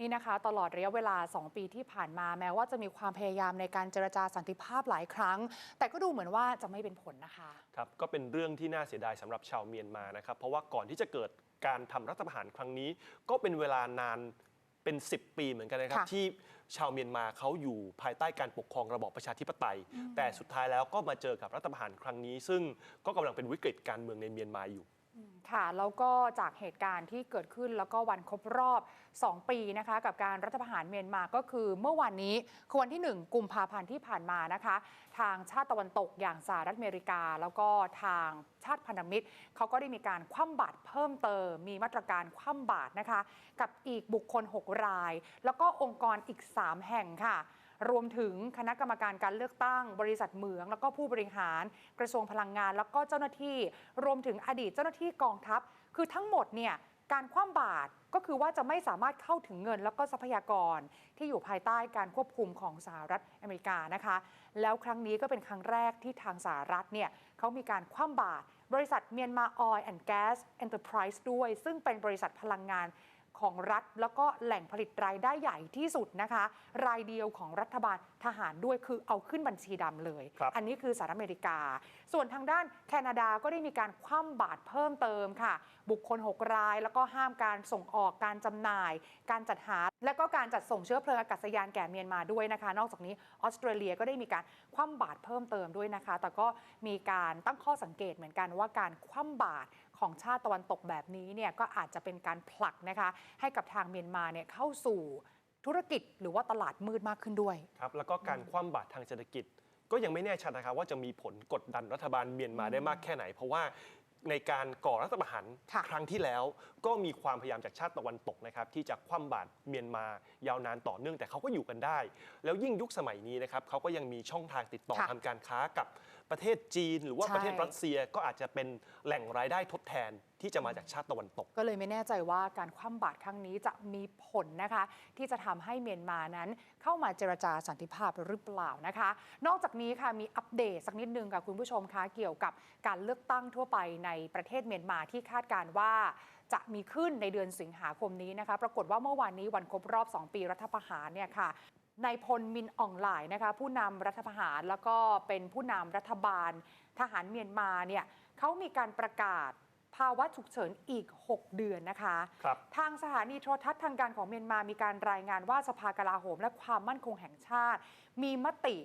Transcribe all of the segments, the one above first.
นี่นะคะ ตลอดระยะเวลา 2 ปีที่ผ่านมาแม้ว่าจะมีความพยายามในการเจรจาสันติภาพหลายครั้ง แต่ก็ดูเหมือนว่าจะไม่เป็นผลนะคะครับก็เป็นเรื่องที่น่าเสียดายสำหรับชาวเมียนมานะครับ เพราะว่าก่อนที่จะเกิดการทำรัฐประหารครั้งนี้ ก็เป็นเวลานานเป็น 10 ปีเหมือนกันนะครับค่ะที่ชาวเมียนมาเขาอยู่ภายใต้การปกครองระบอบประชาธิปไตย แต่สุดท้ายแล้วก็มาเจอกับรัฐประหารครั้งนี้ ซึ่งก็กำลังเป็นวิกฤตการเมืองในเมียนมาอยู่ ค่ะ แล้วก็จากเหตุการณ์ที่เกิดขึ้นแล้วก็วันครบรอบ 2 ปีนะคะ กับการรัฐประหารเมียนมาก็คือเมื่อวันนี้คือวันที่ 1 กุมภาพันธ์ที่ผ่านมานะคะ ทางชาติตะวันตกอย่างสหรัฐอเมริกา แล้วก็ทางชาติพันธมิตรเขาก็ได้มีการคว่ำบาตรเพิ่มเติม มีมาตรการคว่ำบาตรนะคะ กับอีกบุคคล 6 ราย แล้วก็องค์กรอีก 3 แห่งค่ะ รวมถึงคณะกรรมการการเลือกตั้ง บริษัทเหมือง แล้วก็ผู้บริหารกระทรวงพลังงาน แล้วก็เจ้าหน้าที่ รวมถึงอดีตเจ้าหน้าที่กองทัพ คือทั้งหมดเนี่ยการคว่ำบาตรก็คือว่าจะไม่สามารถเข้าถึงเงินแล้วก็ทรัพยากรที่อยู่ภายใต้การควบคุมของสหรัฐอเมริกานะคะ แล้วครั้งนี้ก็เป็นครั้งแรกที่ทางสหรัฐเนี่ยเขามีการคว่ำบาตรบริษัทเมียนมาออยล์แอนด์แก๊สเอ็นเตอร์ไพรส์ด้วย ซึ่งเป็นบริษัทพลังงาน ของรัฐ แล้วก็แหล่งผลิตรายได้ใหญ่ที่สุดนะคะ รายเดียวของรัฐบาลทหารด้วยคือเอาขึ้นบัญชีดำเลยครับอันนี้คือสหรัฐอเมริกา ส่วนทางด้านแคนาดาก็ได้มีการคว่ำบาตรเพิ่มเติมค่ะ บุคคล 6 ราย แล้วก็ห้ามการส่งออกการจำหน่าย การจัดหา และก็การจัดส่งเชื้อเพลิงอากาศยานแก่เมียนมาด้วยนะคะ นอกจากนี้ออสเตรเลียก็ได้มีการคว่ำบาตรเพิ่มเติมด้วยนะคะ แต่ก็มีการตั้งข้อสังเกตเหมือนกันว่าการคว่ำบาตร ของชาติตะวันตกแบบนี้เนี่ยก็อาจจะเป็นการผลักนะคะให้กับทางเมียนมาเนี่ยเข้าสู่ธุรกิจหรือว่าตลาดมืดมากขึ้นด้วยครับแล้วก็การคว่ำบาตรทางเศรษฐกิจ ก็ยังไม่แน่ชัดนะครับว่าจะมีผลกดดันรัฐบาลเมียนมาได้มากแค่ไหน เพราะว่าในการก่อรัฐประหารค่ะครั้งที่แล้วก็มีความพยายามจากชาติตะวันตกนะครับที่จะคว่ำบาตรเมียนมายาวนานต่อเนื่องแต่เขาก็อยู่กันได้ แล้วยิ่งยุคสมัยนี้นะครับเขาก็ยังมีช่องทางติดต่อค่ะทำการค้ากับ ประเทศจีน หรือว่าใช่ประเทศรัสเซียก็อาจจะเป็นแหล่งรายได้ทดแทนที่จะมาจากชาติตะวันตก ก็เลยไม่แน่ใจว่าการคว่ำบาตรครั้งนี้จะมีผลนะคะ ที่จะทำให้เมียนมานั้นเข้ามาเจรจาสันติภาพหรือเปล่านะคะ นอกจากนี้ค่ะมีอัปเดตสักนิดนึงค่ะคุณผู้ชมคะเกี่ยวกับการเลือกตั้งทั่วไปในประเทศเมียนมาที่คาดการณ์ว่าจะมีขึ้นในเดือนสิงหาคมนี้นะคะ ปรากฏว่าเมื่อวานนี้วันครบรอบ 2 ปีรัฐประหารเนี่ยค่ะ นายพลมินอ่องหลายนะคะผู้นำรัฐประหารแล้วก็เป็นผู้นำรัฐบาลทหารเมียนมาเนี่ยเขามีการประกาศภาวะฉุกเฉินอีก 6 เดือนนะคะครับทางสถานีโทรทัศน์ทางการของเมียนมามีการรายงานว่าสภากลาโหม และความมั่นคงแห่งชาติ มีมติ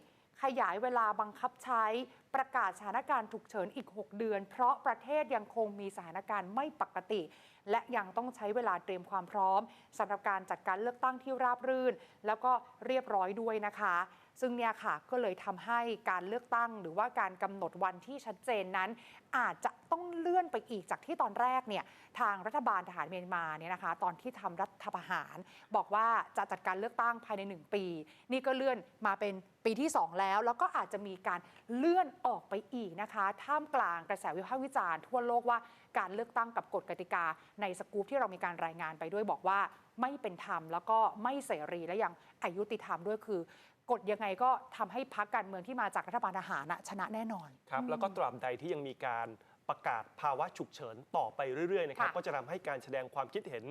ขยายเวลาบังคับใช้ ประกาศสถานการณ์ฉุกเฉินอีก 6 เดือน เพราะประเทศยังคงมีสถานการณ์ไม่ปกติ และยังต้องใช้เวลาเตรียมความพร้อมสำหรับการจัดการเลือกตั้งที่ราบรื่น แล้วก็เรียบร้อยด้วยนะคะ ซึ่งเนี่ยค่ะก็เลยทำให้การเลือกตั้ง หรือว่าการกำหนดวันที่ชัดเจนนั้น อาจจะต้องเลื่อนไปอีกจากที่ตอนแรกเนี่ยทางรัฐบาลทหารเมียนมาเนี่ยนะคะ ตอนที่ทำรัฐประหาร บอกว่าจะจัดการเลือกตั้งภายใน 1 ปี นี่ก็เลื่อนมาเป็นปีที่ 2 แล้ว แล้วก็อาจจะมีการเลื่อนออกไปอีกนะคะ ท่ามกลางกระแสวิพากษ์วิจารณ์ทั่วโลกว่าการเลือกตั้งกับกฎกติกา ในสกู๊ปที่เรามีการรายงานไปด้วยบอกว่าไม่เป็นธรรมแล้วก็ไม่เสรีและยังอายุติธรรมด้วยคือกฎยังไงก็ทำให้พักการเมืองที่มาจากรัฐบาลทหารชนะแน่นอน ครับ แล้วก็ตราบใดที่ยังมีการ ประกาศภาวะฉุกเฉินต่อไปเรื่อยๆนะครับ ค่ะ ก็จะทำให้การแสดงความคิดเห็น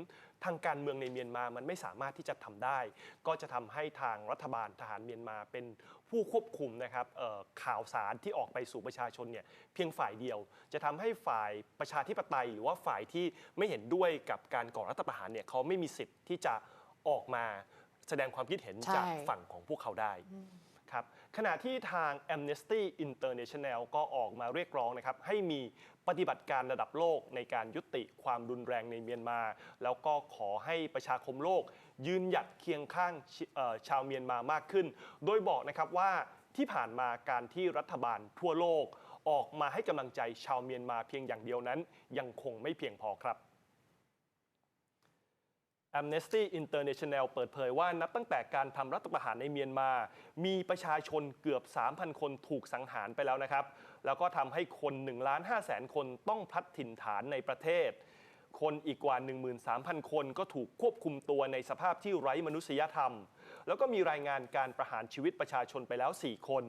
ทางการเมืองในเมียนมา มันไม่สามารถที่จะทำได้ ก็จะทำให้ทางรัฐบาลทหารเมียนมาเป็นผู้ควบคุมนะครับเอ่อข่าวสารที่ออกไปสู่ประชาชนเนี่ยเพียงฝ่ายเดียว จะทำให้ฝ่ายประชาธิปไตย หรือว่าฝ่ายที่ไม่เห็นด้วยกับการก่อรัฐประหารเนี่ยเขาไม่มีสิทธิ์ที่จะออกมาแสดงความคิดเห็นใช่จากฝั่งของพวกเขาได้ ครับขณะที่ทาง Amnesty International ก็ออกมาเรียกร้องนะครับให้มีปฏิบัติการระดับโลกในการยุติความรุนแรงในเมียนมา แล้วก็ขอให้ประชาคมโลก ยืนหยัดเคียงข้างชชาวเมียนมามากขึ้น โดยบอกนะครับว่าที่ผ่านมาการที่รัฐบาลทั่วโลก ออกมาให้กำลังใจชาวเมียนมาเพียงอย่างเดียวนั้น ยังคงไม่เพียงพอครับ Amnesty International เปิดเผยว่านับตั้งแต่การทำรัฐประหารในเมียนมา มีประชาชนเกือบ 3,000 คนถูกสังหารไปแล้วนะครับ แล้วก็ทำให้คน1ล้าน5แสนคนต้องพลัดถิ่นฐานในประเทศ คนอีกกว่า 13,000 คนก็ถูกควบคุมตัวในสภาพที่ไร้มนุษยธรรม แล้วก็มีรายงานการประหารชีวิตประชาชนไปแล้ว 4 คน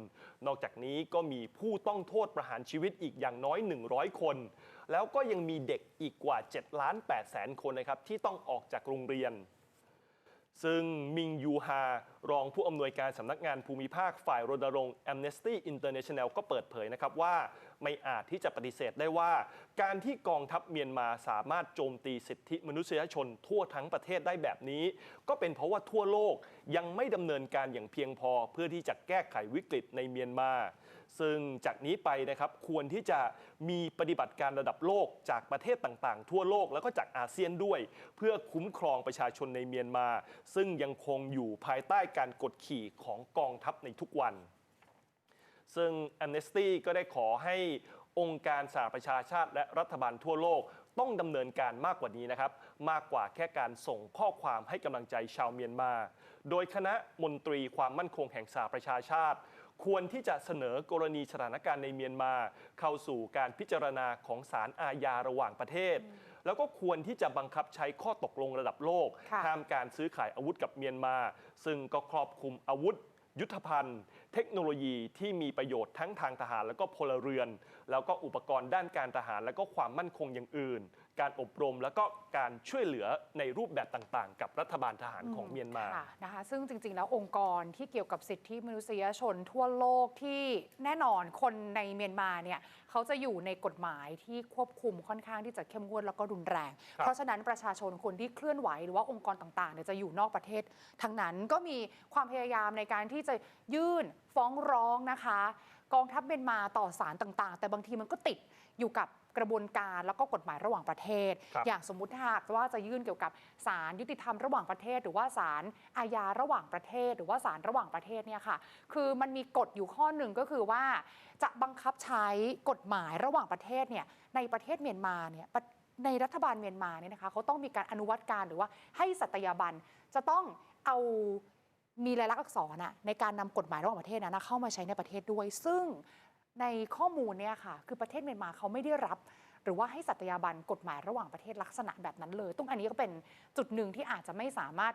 นอกจากนี้ก็มีผู้ต้องโทษประหารชีวิตอีกอย่างน้อย 100 คน แล้วก็ยังมีเด็กอีกกว่า 7 ล้าน8แสนคนนะครับที่ต้องออกจากโรงเรียน ซึ่งมิงยูฮารองผู้อำนวยการสำนักงานภูมิภาคฝ่ายรณรงค์ Amnesty International ก็เปิดเผยนะครับว่าไม่อาจที่จะปฏิเสธได้ว่า การที่กองทัพเมียนมาสามารถโจมตีสิทธิมนุษยชนทั่วทั้งประเทศได้แบบนี้ ก็เป็นเพราะว่าทั่วโลกยังไม่ดำเนินการอย่างเพียงพอเพื่อที่จะแก้ไขวิกฤตในเมียนมา ซึ่งจากนี้ไปนะครับควรที่จะมีปฏิบัติการระดับโลกจากประเทศต่างๆ ทั่วโลกแล้วก็จากอาเซียนด้วย เพื่อคุ้มครองประชาชนในเมียนมา ซึ่งยังคงอยู่ภายใต้การกดขี่ของกองทัพในทุกวัน ซึ่ง Amnesty ก็ได้ขอให้องค์การสหประชาชาติและรัฐบาลทั่วโลกต้องดำเนินการมากกว่านี้นะครับ มากกว่าแค่การส่งข้อความให้กำลังใจชาวเมียนมา โดยคณะมนตรีความมั่นคงแห่งสหประชาชาติ ควรที่จะเสนอกรณีสถานการณ์ในเมียนมา เข้าสู่การพิจารณาของศาลอาญาระหว่างประเทศ แล้วก็ควรที่จะบังคับใช้ข้อตกลงระดับโลกค่ะห้ามการซื้อขายอาวุธกับเมียนมา ซึ่งก็ครอบคลุมอาวุธยุทธภัณฑ์ เทคโนโลยีที่มีประโยชน์ทั้งทางทหาร แล้วก็พลเรือน แล้วก็อุปกรณ์ด้านการทหาร แล้วก็ความมั่นคงอย่างอื่น การอบรมแล้วก็การช่วยเหลือในรูปแบบต่างๆ กับรัฐบาลทหารของเมียนมาค่ะนะคะ ซึ่งจริงๆ แล้วองค์กรที่เกี่ยวกับสิทธิมนุษยชนทั่วโลกที่แน่นอนคนในเมียนมาเนี่ยเขาจะอยู่ในกฎหมายที่ควบคุมค่อนข้างที่จะเข้มงวดแล้วก็รุนแรงครับเพราะฉะนั้นประชาชนคนที่เคลื่อนไหวหรือว่าองค์กรต่างๆเนี่ยจะอยู่นอกประเทศทั้งนั้นก็มีความพยายามในการที่จะยื่นฟ้องร้องนะคะ กองทัพเมียนมาต่อศาลต่างๆ แต่บางทีมันก็ติดอยู่กับ กระบวนการแล้วก็กฎหมายระหว่างประเทศครับอย่างสมมุติถ้าหากว่าจะยื่นเกี่ยวกับศาลยุติธรรมระหว่างประเทศ หรือว่าศาลอาญาระหว่างประเทศ หรือว่าศาลระหว่างประเทศเนี่ยค่ะ คือมันมีกฎอยู่ข้อหนึ่งก็คือว่า จะบังคับใช้กฎหมายระหว่างประเทศเนี่ยในประเทศเมียนมาเนี่ยประในรัฐบาลเมียนมาเนี่ยนะคะเขาต้องมีการอนุวัตการหรือว่าให้สัตยาบันจะต้องเอามีลายลักษณ์อักษรอะในการนำกฎหมายระหว่างประเทศนั้นนะเข้ามาใช้ในประเทศด้วย ซึ่ง ในข้อมูลเนี่ยค่ะ คือประเทศเมียนมาเขาไม่ได้รับ หรือว่าให้สัตยาบันกฎหมายระหว่างประเทศลักษณะแบบนั้นเลยตรงอันนี้ก็เป็นจุดหนึ่งที่อาจจะไม่สามารถ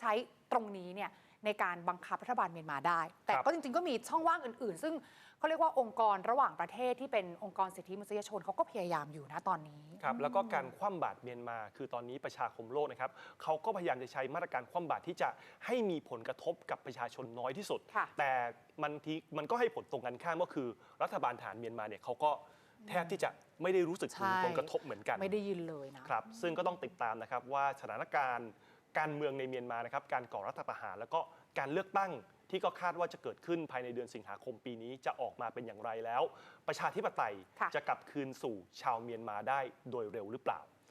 ใช้ตรงนี้เนี่ย ในการบังคับรัฐบาลเมียนมาได้ แต่ครับก็จริงๆก็มีช่องว่างอื่นๆ ซึ่งเขาเรียกว่าองค์กรระหว่างประเทศที่เป็นองค์กรสิทธิมนุษยชนเขาก็พยายามอยู่นะตอนนี้ครับแล้วก็การคว่ำบาตรเมียนมา คือตอนนี้ประชาคมโลกนะครับเขาก็พยายามจะใช้มาตรการคว่ำบาตรที่จะให้มีผลกระทบกับประชาชนน้อยที่สุดค่ะแต่มันทีมันก็ให้ผลตรงกันข้ามก็คือ รัฐบาลฐานเมียนมาเนี่ยเขาก็แทบที่จะไม่ได้รู้สึกถึงใช่ผลกระทบเหมือนกัน ไม่ได้ยินเลยนะครับ ซึ่งก็ต้องติดตามนะครับว่าสถานการณ์ การเมืองในเมียนมานะครับการก่อรัฐประหาร แล้วก็การเลือกตั้งที่ก็คาดว่าจะเกิดขึ้นภายในเดือนสิงหาคมปีนี้จะออกมาเป็นอย่างไรแล้ว ประชาธิปไตยค่ะจะกลับคืนสู่ชาวเมียนมาได้โดยเร็วหรือเปล่า